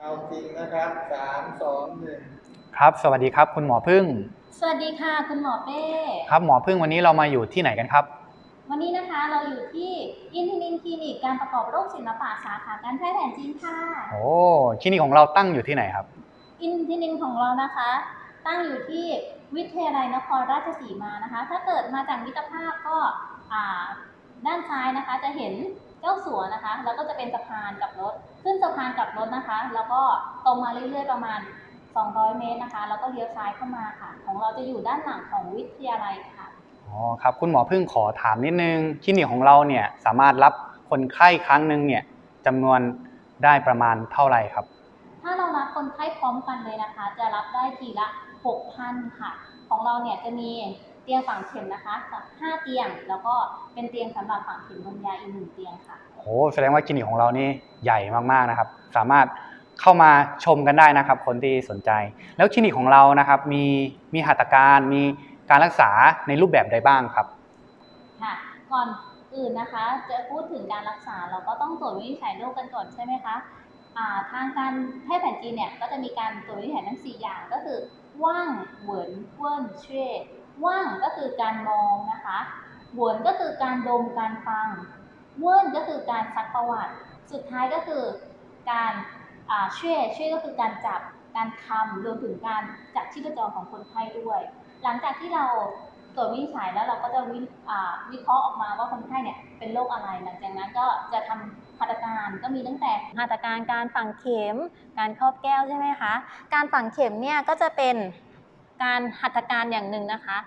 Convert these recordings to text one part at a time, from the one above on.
เอาจริงนะครับสามสองหนึ่งครับ สวัสดีครับ คุณหมอพึ่ง สวัสดีค่ะ คุณหมอเป้ ครับ หมอพึ่งวันนี้เรามาอยู่ที่ไหนกันครับ วันนี้นะคะเราอยู่ที่อินทินินคลินิกการประกอบโรคศิลปะสาขาการแพทย์แผนจีนค่ะ โอ้คลินิกของเราตั้งอยู่ที่ไหนครับ อินทินินของเรานะคะ ตั้งอยู่ที่วิทยาลัยนครราชสีมานะคะ ถ้าเกิดมาจากมิตรภาพก็อ่า ด้านซ้ายนะคะจะเห็นเจ้าสัวนะคะ แล้วก็จะเป็นสะพานกลับรถ ขึ้นสะพานกลับรถนะคะ แล้วก็ตรงมาเรื่อยๆประมาณ 200 เมตรนะคะ แล้วก็เลี้ยวซ้ายเข้ามาค่ะ ของเราจะอยู่ด้านหลังของวิทยาลัยค่ะอ๋อครับคุณหมอพึ่งขอถามนิดนึงคลินิกของเราเนี่ยสามารถรับคนไข้ครั้งหนึ่งเนี่ยจำนวนได้ประมาณเท่าไหร่ครับ ถ้าเรารับคนไข้พร้อมกันเลยนะคะ จะรับได้ทีละ 6,000 ค่ะ ของเราเนี่ยจะมี เตียงฝังเข็มนะคะ5เตียง แล้วก็เป็นเตียงสำหรับฝังเข็มบนยาอีกหนึ่งเตียงค่ะโอ้แสดงว่าคลินิกของเรานี่ใหญ่มากๆนะครับ สามารถเข้ามาชมกันได้นะครับ คนที่สนใจ แล้วคลินิกของเรานะครับ มีมีหัตถการมีการรักษาในรูปแบบใดบ้างครับค่ะก่อนอื่นนะคะ จะพูดถึงการรักษาเราก็ต้องตรวจวินิจฉัยโรคกันก่อนใช่ไหมคะอ่าทางการแพทย์แผนจีนเนี่ยก็จะมีการตรวจวินิจฉัยทั้ง4อย่างก็คือว่างเหวินเวินเช่ ว่างก็คือการมองนะคะหวนก็คือการดมการฟังเวินก็คือการซักประวัติ สุดท้ายก็คือการอ่าเช่เช่ก็คือการจับการคำรวมถึงการจับชีพจรของคนไข้ด้วย หลังจากที่เราตรวจวินิจฉัยแล้วเราก็จะวิอ่าวิเคราะห์ออกมาว่าคนไข้เนี่ยเป็นโรคอะไร หลังจากนั้นก็จะทำหัตถการก็มีตั้งแต่หัตถการการฝังเข็ม การครอบแก้วใช่ไหมคะ การฝังเข็มเนี่ยก็จะเป็น การหัตถการอย่างหนึ่งนะคะ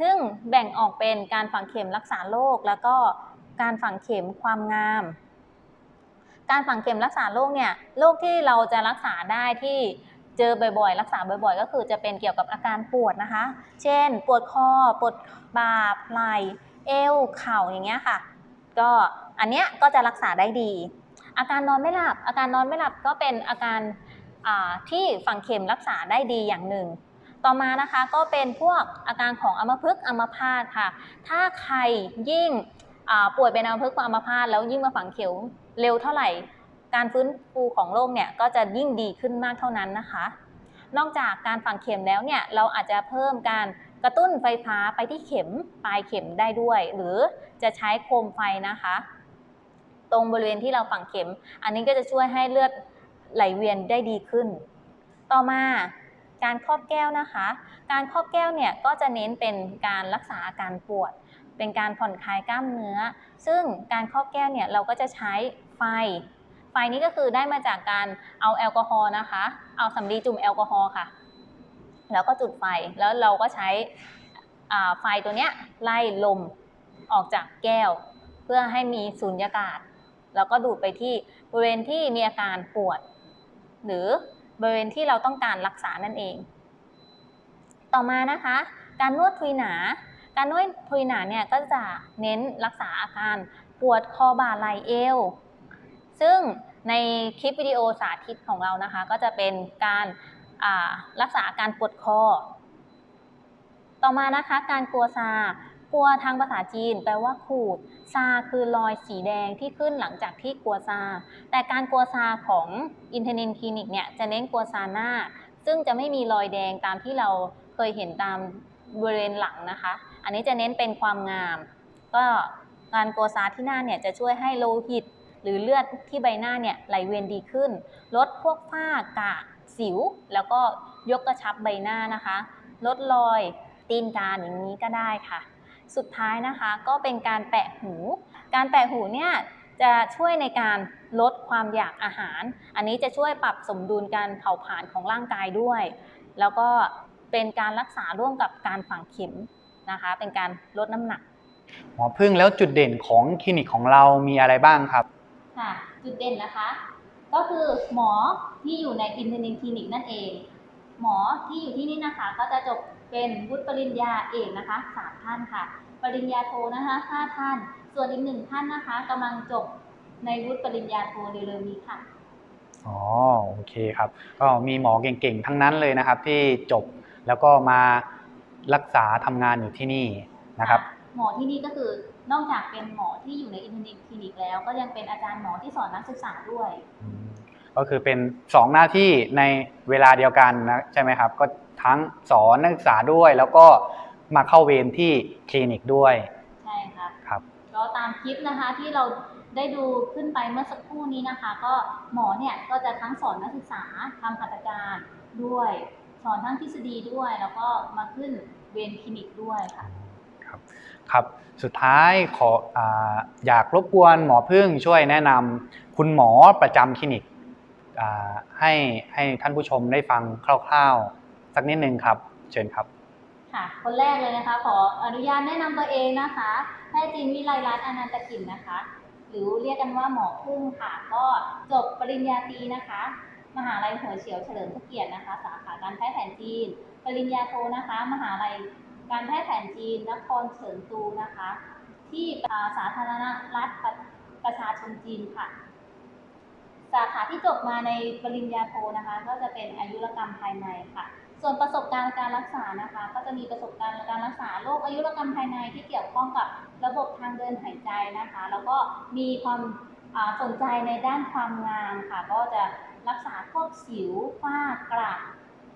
ซึ่งแบ่งออกเป็นการฝังเข็มรักษาโรคแล้วก็การฝังเข็มความงาม การฝังเข็มรักษาโรคเนี่ยโรคที่เราจะรักษาได้ที่เจอบ่อยๆ รักษาบ่อยๆ ก็คือจะเป็นเกี่ยวกับอาการปวดนะคะ เช่น ปวดคอ ปวดบ่าไหล่เอว เข่าอย่างเงี้ยค่ะ ก็อันเนี้ยก็จะรักษาได้ดี อาการนอนไม่หลับ อาการนอนไม่หลับก็เป็นอาการที่ฝังเข็มรักษาได้ดีอย่างหนึ่ง ต่อมานะคะก็เป็นพวกอาการของอัมพฤกษ์อัมพาตค่ะ ถ้าใครยิ่งป่วยเป็นอัมพฤกษ์อัมพาตแล้วยิ่งมาฝังเข็มเร็วเท่าไหร่ การฟื้นฟูของโรคเนี่ยก็จะยิ่งดีขึ้นมากเท่านั้นนะคะ นอกจากการฝังเข็มแล้วเนี่ยเราอาจจะเพิ่มการกระตุ้นไฟฟ้าไปที่เข็มปลายเข็มได้ด้วย หรือจะใช้โคมไฟนะคะ ตรงบริเวณที่เราฝังเข็ม อันนี้ก็จะช่วยให้เลือดไหลเวียนได้ดีขึ้น ต่อมา การครอบแก้วนะคะ การครอบแก้วเนี่ยก็จะเน้นเป็นการรักษาอาการปวด เป็นการผ่อนคลายกล้ามเนื้อ ซึ่งการครอบแก้วเนี่ยเราก็จะใช้ไฟ ไฟนี้ก็คือได้มาจากการเอาแอลกอฮอล์นะคะ เอาสำลีจุ่มแอลกอฮอล์ค่ะ แล้วก็จุดไฟ แล้วเราก็ใช้ไฟตัวเนี้ยไล่ลมออกจากแก้ว เพื่อให้มีสูญญากาศ แล้วก็ดูดไปที่บริเวณที่มีอาการปวด หรือ บริเวณที่เราต้องการรักษานั่นเอง ต่อมานะคะ การนวดทุยหนา การนวดทุยหนาเนี่ยก็จะเน้นรักษาอาการปวดคอบ่าไหล่เอว ซึ่งในคลิปวิดีโอสาธิตของเรานะคะ ก็จะเป็นการรักษาอาการปวดคอ ต่อมานะคะการกลัวซา กลัวทางภาษาจีน แปลว่าขูด ซาคือรอยสีแดงที่ขึ้นหลังจากที่กลัวซา แต่การกลัวซาของอินเทอร์เน็ตคลินิกเนี่ยจะเน้นกลัวซาหน้า ซึ่งจะไม่มีรอยแดงตามที่เราเคยเห็นตามบริเวณหลังนะคะ อันนี้จะเน้นเป็นความงาม ก็การกลัวซาที่หน้าเนี่ยจะช่วยให้โลหิต หรือเลือดที่ใบหน้าเนี่ยไหลเวียนดีขึ้น ลดพวกฝ้ากระสิว แล้วก็ยกกระชับใบหน้านะคะ ลดรอยตีนกาอย่างนี้ก็ได้ค่ะ สุดท้ายนะคะก็เป็นการแปะหู การแปะหูเนี่ยจะช่วยในการลดความอยากอาหาร อันนี้จะช่วยปรับสมดุลการเผาผลาญของร่างกายด้วย แล้วก็เป็นการรักษาร่วมกับการฝังเข็มนะคะ เป็นการลดน้ำหนักหมอพึ่งแล้วจุดเด่นของคลินิกของเรามีอะไรบ้างครับค่ะจุดเด่นนะคะ ก็คือหมอที่อยู่ในอินเทอร์เน็ตคลินิกนั่นเอง หมอที่อยู่ที่นี่นะคะ ก็จะจบเป็นวุฒิปริญญาเอกนะคะสามท่านค่ะ ปริญญาโทนะคะห้าท่าน ส่วนอีกหนึ่งท่านนะคะกำลังจบในวุฒิปริญญาโทเร็วๆนี้ค่ะอ๋อโอเคครับก็มีหมอเก่งๆทั้งนั้นเลยนะครับ ที่จบแล้วก็มารักษาทำงานอยู่ที่นี่นะครับ หมอที่นี่ก็คือนอกจากเป็นหมอที่อยู่ในอินเทอร์เน็ตคลินิกแล้ว ก็ยังเป็นอาจารย์หมอที่สอนนักศึกษาด้วยอืมก็คือเป็น 2 หน้าที่ในเวลาเดียวกันนะใช่ไหมครับ ก็ทั้งสอนนักศึกษาด้วย แล้วก็ มาเข้าเวรที่คลินิกด้วยใช่ค่ะครับ ก็ตามคลิปนะคะที่เราได้ดูขึ้นไปเมื่อสักครู่นี้นะคะ ก็หมอเนี่ยก็จะทั้งสอนนักศึกษาทำหัตถการด้วยสอนทั้งทฤษฎีด้วย แล้วก็มาขึ้นเวรคลินิกด้วยค่ะครับครับสุดท้ายขออาอยากรบกวนหมอพึ่งช่วยแนะนำคุณหมอประจำคลินิกอ่าให้ให้ท่านผู้ชมได้ฟังคร่าวๆ สักนิดนึงครับ เชิญครับ ค่ะ คนแรกเลยนะคะ ขออนุญาตแนะนำตัวเองนะคะแพทย์จีนวิไลรัตน์อนันตกิจนะคะ หรือเรียกกันว่าหมอพึ่งค่ะ ก็จบปริญญาตรีนะคะ มหาลัยหัวเฉียวเฉลิมพระเกียรตินะคะ สาขาการแพทย์แผนจีน ปริญญาโทนะคะ มหาลัยการแพทย์แผนจีนนครเฉิงตูนะคะ ที่สาธารณรัฐประประชาชนจีนค่ะสาขาที่จบมาในปริญญาโทนะคะ ก็จะเป็นอายุรกรรมภายในค่ะ ส่วนประสบการณ์การรักษานะคะ ก็จะมีประสบการณ์การรักษาโรคอายุรกรรมภายในที่เกี่ยวข้องกับระบบทางเดินหายใจนะคะ แล้วก็มีความาสนใจในด้านความงามค่ะ ก็จะรักษาพวกสิวฝ้ากระ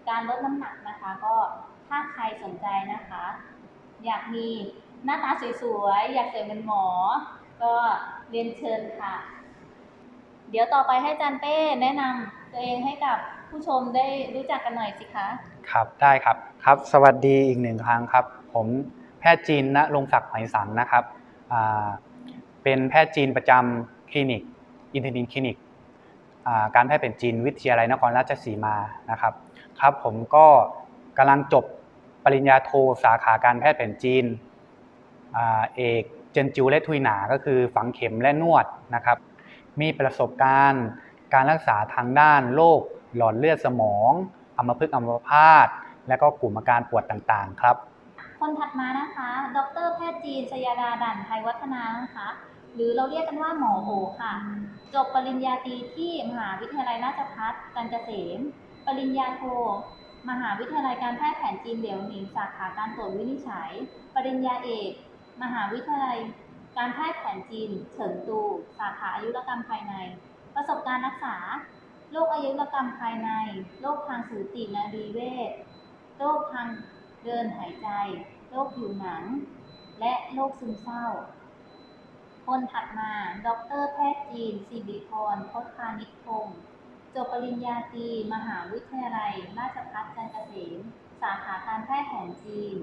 การลดน้ำหนักนะคะ ก็ถ้าใครสนใจนะคะ อยากมีหน้าตาสวยๆ อยากสวยเป็นหมอ ก็เรียนเชิญค่ะ เดี๋ยวต่อไปให้จันเป้แนะนำตัวเองให้กับ ผู้ชมได้รู้จักกันหน่อยสิคะ ครับ ได้ครับ ครับ สวัสดีอีกหนึ่งครั้งครับ ผมแพทย์จีนณรงศักดิ์ไหสันนะครับ เป็นแพทย์จีนประจำคลินิก อินเทอร์นินคลินิก การแพทย์แผนจีนวิทยาลัยนครราชสีมานะครับ ครับ ผมก็กำลังจบปริญญาโทสาขาการแพทย์แผนจีน เอกเจนจิวและทุยหนา ก็คือฝังเข็มและนวดนะครับ มีประสบการณ์การรักษาทางด้านโรค หลอดเลือดสมองอัมพฤกษ์อัมพาต และก็กลุ่มอาการปวดต่างๆ ครับ คนถัดมานะคะ ดรแพทย์จีนชยาดาด่นไทยวัฒนานะคะ หรือเราเรียกกันว่าหมอโอค่ะ จบปริญญาตรีที่มหาวิทยาลัยราชภัฏจันทเกษม ปริญญาโท มหาวิทยาลัยการแพทย์แผนจีนเหลียวหนิงสาขาการตรวจวินิจฉัย ปริญญาเอก มหาวิทยาลัยการแพทย์แผนจีน เฉิงตู สาขาอายุรกรรมภายใน ประสบการณ์รักษา โรคอายุรกรรมภายใน โรคทางสูตินารีเวช โรคทางเดินหายใจ โรคผิวหนัง และโรคซึมเศร้า คนถัดมา ดรแพทย์จีน สิริพรพจพานิชพงศ์จบปริญญาตรีมหาวิทยาลัย ราชภัฏจันทร์เกษม สาขาการแพทย์แผนจีน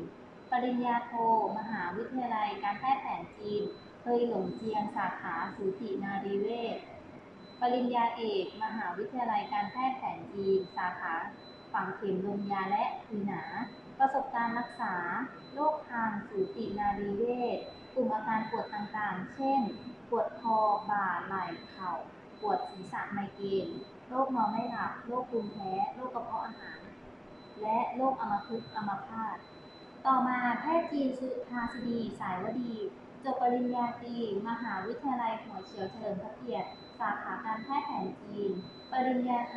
ปริญญาโท มหาวิทยาลัยการแพทย์แผนจีน เคยหลงเจียงสาขาสูตินารีเวช ปริญญาเอก มหาวิทยาลัยการแพทย์แผนจีน สาขา ฝังเข็มลมยาและผิวหนา ประสบการณ์รักษา โรคทางสูตินารีเวชกลุ่มอาการปวดต่างๆ เช่น ปวดคอ บ่า ไหล่ เข่า ปวดศีรษะไมเกรน โรคนอนไม่หลับ โรคภูมิแพ้ โรคกระเพาะอาหาร และโรคอัมพฤกษ์อัมพาต ต่อมาแพทย์จีนสุธาสินีสายวดี จบปริญญาตรี มหาวิทยาลัยหัวเฉียวเฉลิมพระเกียรติ สาขาการแพทย์แผนจีน ปริญญาโท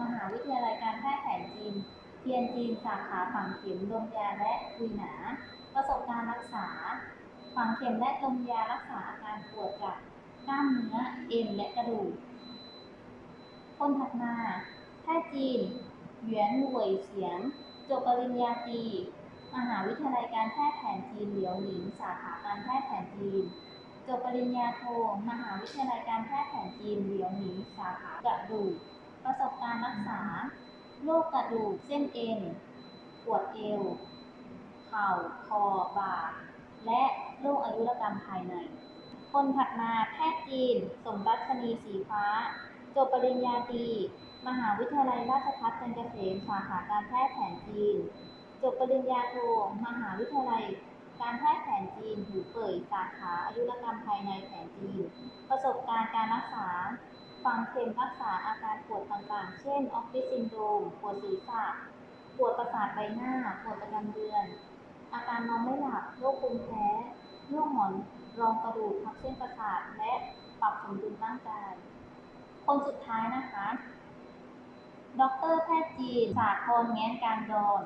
มหาวิทยาลัยการแพทย์แผนจีนเทียนจีนสาขาฝังเข็มลมยาและคุยหนา ประสบการณ์รักษา ฝังเข็มและลมยารักษาอาการปวดจากกล้ามเนื้อเอ็นและกระดูก คนถัดมา แพทย์จีนเหวียนหวยเสียง จบปริญญาตรีมหาวิทยาลัยการแพทย์แผนจีนเหลียวหนิงสาขาการแพทย์แผนจีน จบปริญญาโท มหาวิทยาลัยการแพทย์แผนจีนเหลียวหนิงสาขากระดูก ประสบการณ์รักษา โรคกระดูก เส้นเอ็น ปวดเอว เข่า คอ บ่า และโรคอายุรกรรมภายใน คนถัดมาแพทย์จีน สมรัชนีสีฟ้า จบปริญญาตรี มหาวิทยาลัยราชภัฏจันทร์เกษมสาขาการแพทย์แผนจีน จบปริญญาโท มหาวิทยาลัย การแพทย์แผนจีนหูเป่ยสาขาอายุรกรรมภายในแผนจีน ประสบการณ์การรักษา ฟังเข็มรักษาอาการปวดต่างๆ เช่นออฟฟิศซินโดรมปวดศีรษะปวดประสาทใบหน้า ปวดประจำเดือน อาการนอนไม่หลับ โรคภูมิแพ้โรคหมอนรองกระดูกทับเส้นประสาท และปรับสมดุลร่างกาย คนสุดท้ายนะคะ ดรแพทย์จีนสาครแง้นการดอน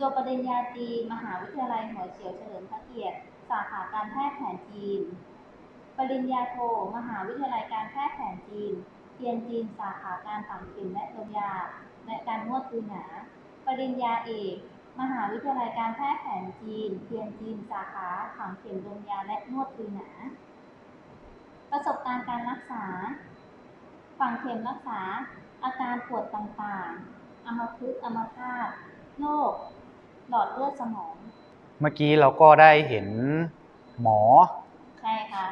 จบปริญญาตรีมหาวิทยาลัยหัวเฉียวเฉลิมพระเกียรติ สาขาการแพทย์แผนจีน ปริญญาโท มหาวิทยาลัยการแพทย์แผนจีนเรียนจีนสาขาการฝังเข็มและดมยา และการนวดปืนหนา ปริญญาเอก มหาวิทยาลัยการแพทย์แผนจีนเรียนจีนสาขาฝังเข็มดมยาและนวดปืนหนา ประสบการณ์การรักษา ฝังเข็มรักษา อาการปวดต่างๆ อัมพฤกษ์อัมพาต โรค หลอดเลือดสมอง เมื่อกี้เราก็ได้เห็นหมอ ใช่ค่ะ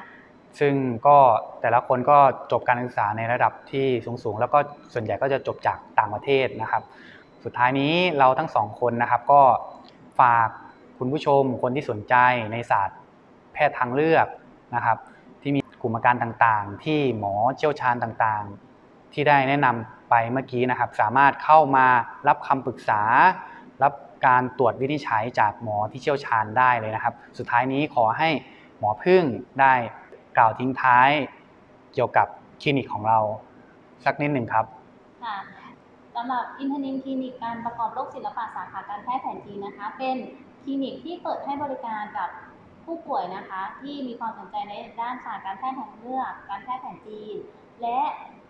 ซึ่งก็แต่ละคนก็จบการศึกษาในระดับที่สูงๆ แล้วก็ส่วนใหญ่ก็จะจบจากต่างประเทศนะครับ สุดท้ายนี้เราทั้งสองคนนะครับ ก็ฝากคุณผู้ชมคนที่สนใจในศาสตร์แพทย์ทางเลือกนะครับ ที่มีกลุ่มอาการต่างๆ ที่หมอเชี่ยวชาญต่างๆ ที่ได้แนะนำไปเมื่อกี้นะครับ สามารถเข้ามารับคำปรึกษา รับการตรวจวินิจฉัยจากหมอที่เชี่ยวชาญได้เลยนะครับ สุดท้ายนี้ขอให้หมอพึ่งได้กล่าวทิ้งท้ายเกี่ยวกับคลินิกของเราสักนิดหนึ่งครับค่ะสำหรับอินทนินคลินิกการประกอบโรคศิลปะสาขาการแพทย์แผนจีนนะคะ เป็นคลินิกที่เปิดให้บริการกับผู้ป่วยนะคะ ที่มีความสนใจในด้านศาสตร์การแพทย์ทางเลือก การแพทย์แผนจีนและ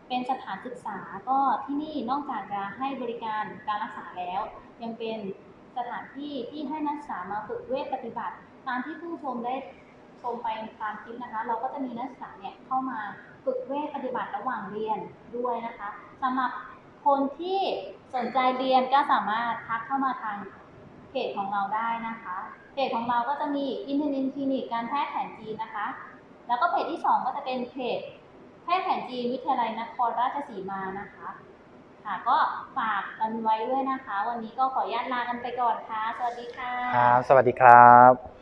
เป็นสถานศึกษาก็ที่นี่นอกจากจะให้บริการการรักษาแล้ว ยังเป็นสถานที่ที่ให้นักศึกษามาฝึกเวทปฏิบัติ ตามที่ผู้ชมได้ชมไปตามคลิปนะคะ เราก็จะมีนักศึกษาเนี่ยเข้ามาฝึกเวทปฏิบัติระหว่างเรียนด้วยนะคะสำหรับคนที่สนใจเรียนก็สามารถทักเข้ามาทางเพจของเราได้นะคะเพจของเราก็จะมีอินเทอร์เน็ตคลินิกการแพทย์แผนจีนนะคะ แล้วก็เพจที่สองก็จะเป็นเพจ แพทย์แผนจีนวิทยาลัยนครราชสีมานะคะ ค่ะก็ฝากกันไว้ด้วยนะคะ วันนี้ก็ขออนุญาตลากันไปก่อนค่ะ สวัสดีค่ะ ครับ สวัสดีครับ